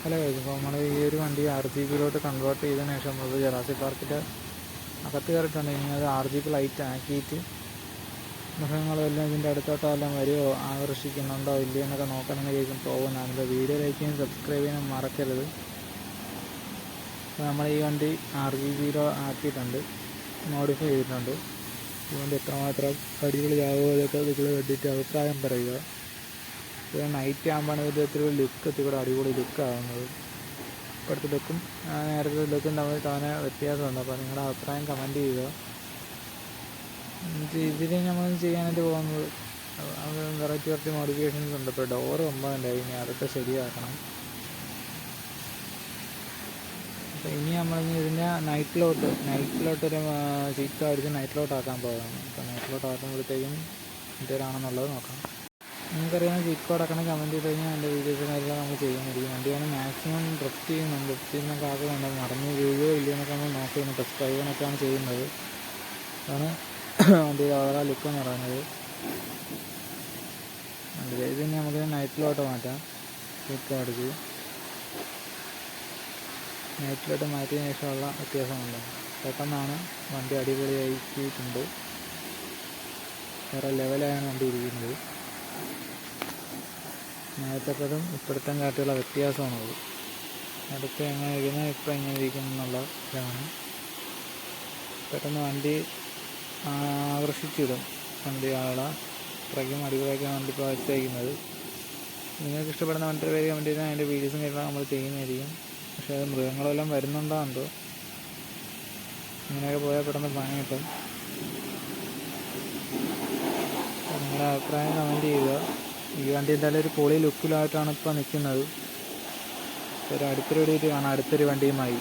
Hello അപ്പോൾ നമ്മൾ ഈ ഒരു വണ്ടി ആർ ജി ബിയിലോട്ട് കൺവേർട്ട് ചെയ്തതിന് ശേഷം നമ്മൾ ജലാസി പാർക്കിന്റെ അകത്ത് കയറിയിട്ടുണ്ട്. ഇനി അത് ആർ ജി ബി ലൈറ്റ് ആക്കിയിട്ട് മൃഗങ്ങളെല്ലാം ഇതിന്റെ അടുത്തോട്ടോ എല്ലാം വരുമോ ആകർഷിക്കുന്നുണ്ടോ? ഇല്ലയോ എന്നൊക്കെ നോക്കണമെങ്കിലേക്കും പോകുന്നതാണ് വീഡിയോ ലൈക്ക് ചെയ്യാൻ സബ്സ്ക്രൈബ് ചെയ്യാൻ മറക്കരുത്. നമ്മൾ ഈ വണ്ടി ആർ ജി ബിയിലോ ആക്കിയിട്ടുണ്ട്. മോഡിഫൈ ചെയ്തിട്ടുണ്ട്. വണ്ടി എത്രമാത്രം അടിപൊളിയാകുമോ അതൊക്കെ നിങ്ങൾ കണ്ടിട്ട് അഭിപ്രായം പറയുക. ഇത് നൈറ്റ് ആകുമ്പോഴാണ് ഇത് ഇത്തിരി ലുക്ക് ഇത്തിരി കൂടെ അടിപൊളി ലുക്ക് ആകുന്നത് ഇപ്പോഴത്തെ ലുക്കും നേരത്തെ ലുക്കും തമ്മിൽ തോന്നെ വ്യത്യാസമുണ്ട്. അപ്പോൾ നിങ്ങളുടെ അഭിപ്രായം കമന്റ് ചെയ്യുക. ഇതിൽ നമ്മൾ ചെയ്യാനായിട്ട് പോകുന്നത് വെറൈറ്റി വെറൈറ്റി മോഡിഫിക്കേഷൻസ് ഉണ്ട്. ഇപ്പോൾ ഡോറ് ഒമ്പതുണ്ടായി. ഇനി അതൊക്കെ ശരിയാക്കണം. അപ്പോൾ ഇനി നമ്മൾ ഇതിന്റെ നൈറ്റിലോട്ട് ഒരു സീറ്റ് അടിച്ച് നൈറ്റിലോട്ടാക്കാൻ പോകുകയാണ് അപ്പോൾ നൈറ്റിലോട്ട് ആക്കുമ്പോഴത്തേക്കും എന്തേരാണെന്നുള്ളത് നോക്കാം. നിങ്ങൾക്കറിയാം സീറ്റ് കോഡ് ആക്കണം കമന്റ് ചെയ്ത് കഴിഞ്ഞാൽ എന്റെ വീഡിയോസ് കാര്യമെല്ലാം നമ്മൾ ചെയ്യുന്നതായിരിക്കും. വണ്ടിയാണ് മാക്സിമം ഡ്രിഫ്റ്റ് ചെയ്യുന്നുണ്ട് ചെയ്യുന്ന കാര്യം ആക്കുന്നുണ്ട് മറിഞ്ഞ് വീഴുകയോ ഇല്ലയോ എന്നൊക്കെ നമ്മൾ നോക്കുന്നു ടെസ്റ്റ് ഡ്രൈവിനൊക്കെയാണ് ചെയ്യുന്നത്. അതാണ് വണ്ടിയുടെ ഓരോ ലുക്ക് എന്ന് പറയുന്നത്. ഇത് ഇനി നമുക്ക് നൈറ്റിലോട്ട് മാറ്റാം. സീറ്റ് അടിച്ച് നൈറ്റിലോട്ട് മാറ്റിയതിന് ശേഷമുള്ള വ്യത്യാസമുണ്ട്. പെട്ടെന്നാണ് വണ്ടി അടിപൊളിയായിട്ടുണ്ട്. വേറെ ലെവലായാണ് വണ്ടി ഇരിക്കുന്നത്. നേരത്തേക്കതും ഇപ്പോഴത്തെ കാറ്റുള്ള വ്യത്യാസമാണത്. അടുത്ത് എങ്ങനെ ഇരിക്കുന്നത് ഇപ്പം എങ്ങനെ ഇരിക്കുന്നു എന്നുള്ള ഇതാണ്. പെട്ടെന്ന് വണ്ടി ആകർഷിച്ചിടും. വണ്ടി ആളെ അത്രയ്ക്കും അടിപൊളിയാക്കാൻ വണ്ടി ഇപ്പോൾ വെച്ചേക്കുന്നത് നിങ്ങൾക്ക് ഇഷ്ടപ്പെടുന്ന വണ്ടിയുടെ പേര് കമന്റ് ചെയ്താൽ അതിന്റെ വീഡിയോസും കാര്യങ്ങളും നമ്മൾ ചെയ്യുന്നതായിരിക്കും. പക്ഷേ അത് മൃഗങ്ങളെല്ലാം വരുന്നുണ്ടോ എന്തോ? ഇങ്ങനെയൊക്കെ പോയാൽ പെട്ടെന്ന് പണി കിട്ടും അപ്പോൾ നിങ്ങളുടെ അഭിപ്രായം കമന്റ് ചെയ്യുക. ഈ വണ്ടി എന്തായാലും ഒരു പൊളി ലുക്കിലായിട്ടാണ് ഇപ്പോൾ നിൽക്കുന്നത് ഒരു അടുത്തൊരു വീഡിയോ കാണാം അടുത്തൊരു വണ്ടിയുമായി.